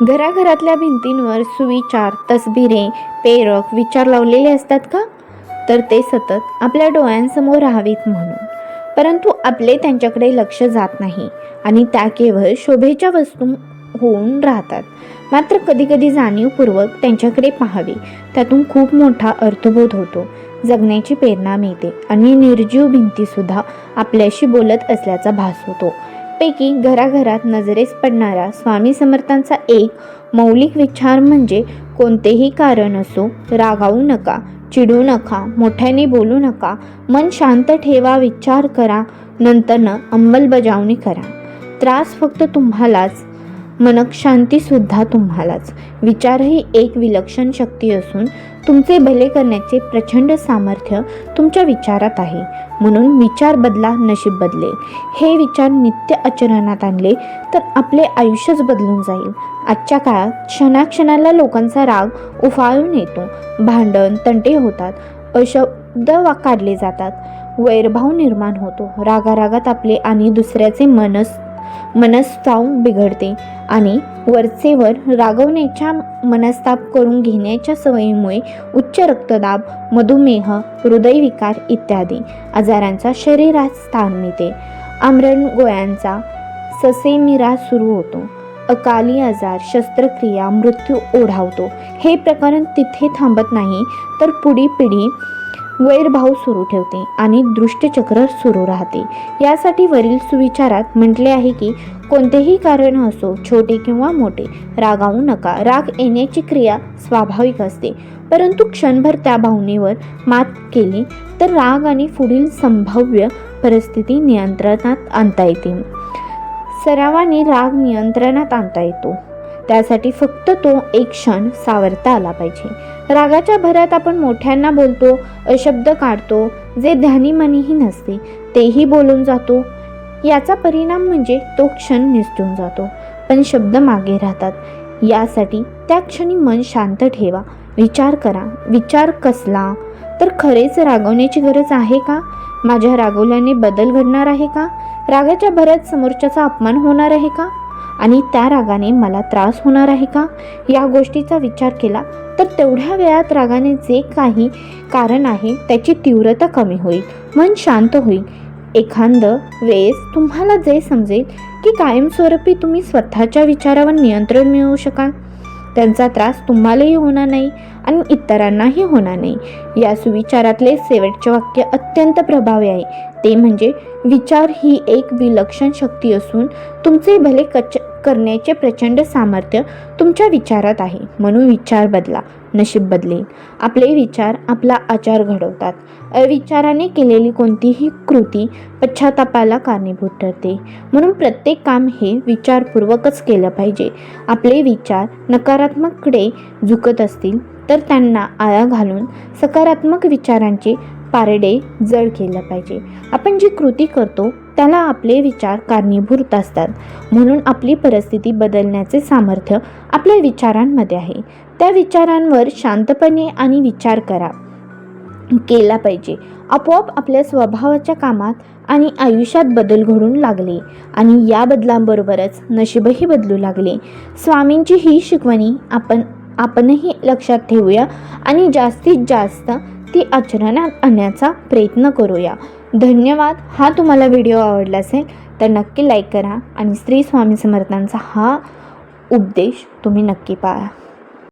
घराघरातल्या भिंतींवर सुविचार तसबिरे पेरक विचार लावलेले असतात का? तर ते सतत आपल्या डोळ्यांसमोर राहावीत म्हणून. परंतु आपले त्यांच्याकडे लक्ष जात नाही आणि त्या केवळ शोभेच्या वस्तू होऊन राहतात. मात्र कधीकधी जाणीवपूर्वक त्यांच्याकडे पाहावे. त्यातून खूप मोठा अर्थबोध होतो. जगण्याची प्रेरणा मिळते आणि निर्जीव भिंतीसुद्धा आपल्याशी बोलत असल्याचा भास होतो. पैकी घराघरात नजरेस पडणारा स्वामी समर्थांचा एक मौलिक विचार म्हणजे कोणतेही कारण असो रागावू नका चिडू नका मोठ्याने बोलू नका मन शांत ठेवा विचार करा नंतरनं अंमलबजावणी करा. त्रास फक्त तुम्हालाच मनक शांतीसुद्धा तुम्हालाच. विचार ही एक विलक्षण शक्ती असून तुमचे भले करण्याचे प्रचंड सामर्थ्य तुमच्या विचारात आहे. म्हणून विचार बदला नशीब बदले. हे विचार नित्य आचरणात आणले तर आपले आयुष्यच बदलून जाईल. आजच्या काळात क्षणाक्षणाला लोकांचा राग उफाळून येतो. भांडण तंटे होतात. अशब्द वा काढले जातात. वैरभाव निर्माण होतो. रागारागात आपले आणि दुसऱ्याचे मनस मनस्ताव बिघडते आणि वरचेवर रागवण्याच्या मनस्ताप करून घेण्याच्या सवयीमुळे उच्च रक्तदाब मधुमेह हृदयविकार इत्यादी आजारांचा शरीरात स्थान मिळते. आमरण गोळ्यांचा ससेमिरा सुरू होतो. अकाली आजार शस्त्रक्रिया मृत्यू ओढावतो. हे प्रकरण तिथे थांबत नाही तर पुढी पिढी वैरभाव सुरू ठेवते आणि दृष्टचक्र सुरू राहते. यासाठी वरील सुविचारात म्हटले आहे की कोणतेही कारण असो छोटे किंवा मोठे रागावू नका. राग येण्याची क्रिया स्वाभाविक असते. परंतु क्षणभर त्या भावनेवर मात केली तर राग आणि पुढील संभाव्य परिस्थिती नियंत्रणात आणता येते. सरावाने राग नियंत्रणात आणता येतो. त्यासाठी फक्त तो एक क्षण सावरता आला पाहिजे. रागाच्या भरात आपण मोठ्यांना बोलतो अशब्द काढतो जे ध्यानीमनीही नसते तेही बोलून जातो. याचा परिणाम म्हणजे तो क्षण निसटून जातो पण शब्द मागे राहतात. यासाठी त्या क्षणी मन शांत ठेवा विचार करा. विचार कसला? तर खरेच रागवण्याची गरज आहे का? माझ्या रागवल्याने बदल घडणार आहे का? रागाच्या भरात समोरच्याचा अपमान होणार आहे का? आणि त्या रागाने मला त्रास होणार आहे का? या गोष्टीचा विचार केला तर तेवढ्या वेळात रागाने जे काही कारण आहे त्याची तीव्रता कमी होईल मन शांत होईल. एखादं वेळेस तुम्हाला जे समजेल की कायमस्वरूपी तुम्ही स्वतःच्या विचारावर नियंत्रण मिळवू शकाल. त्यांचा त्रास तुम्हालाही होणार नाही आणि इतरांनाही होणार नाही. या सुविचारातले शेवटचे वाक्य अत्यंत प्रभावी आहे. ते म्हणजे विचार ही एक विलक्षण शक्ती असून तुमचे भले कच करण्याचे प्रचंड सामर्थ्य तुमच्या विचारात आहे. म्हणून विचार बदला नशीब बदलेल. आपले विचार आपला आचार घडवतात. अविचाराने केलेली कोणतीही कृती पश्चातापाला कारणीभूत ठरते. म्हणून प्रत्येक काम हे विचारपूर्वकच केलं पाहिजे. आपले विचार नकारात्मककडे झुकत असतील तर त्यांना आळा घालून सकारात्मक विचारांचे पारडे जड केलं पाहिजे. आपण जी कृती करतो त्याला आपले विचार कारणीभूत असतात. म्हणून आपली परिस्थिती बदलण्याचे सामर्थ्य आपल्या विचारांमध्ये आहे. त्या विचारांवर शांतपणे आणि विचार करा. केला पाहिजे. आपोआप आपल्या स्वभावाच्या कामात आणि आयुष्यात बदल घडून लागले आणि या बदलांबरोबरच नशीबही बदलू लागले. स्वामींची ही शिकवणी आपण आपणही लक्षात ठेवूया आणि जास्तीत जास्त ती आचरणात आणण्याचा प्रयत्न करूया. धन्यवाद. हा तुम्हाला व्हिडिओ आवडला असेल तर नक्की लाईक करा आणि स्त्री स्वामी समर्थांचा हा उपदेश तुम्ही नक्की पाळा.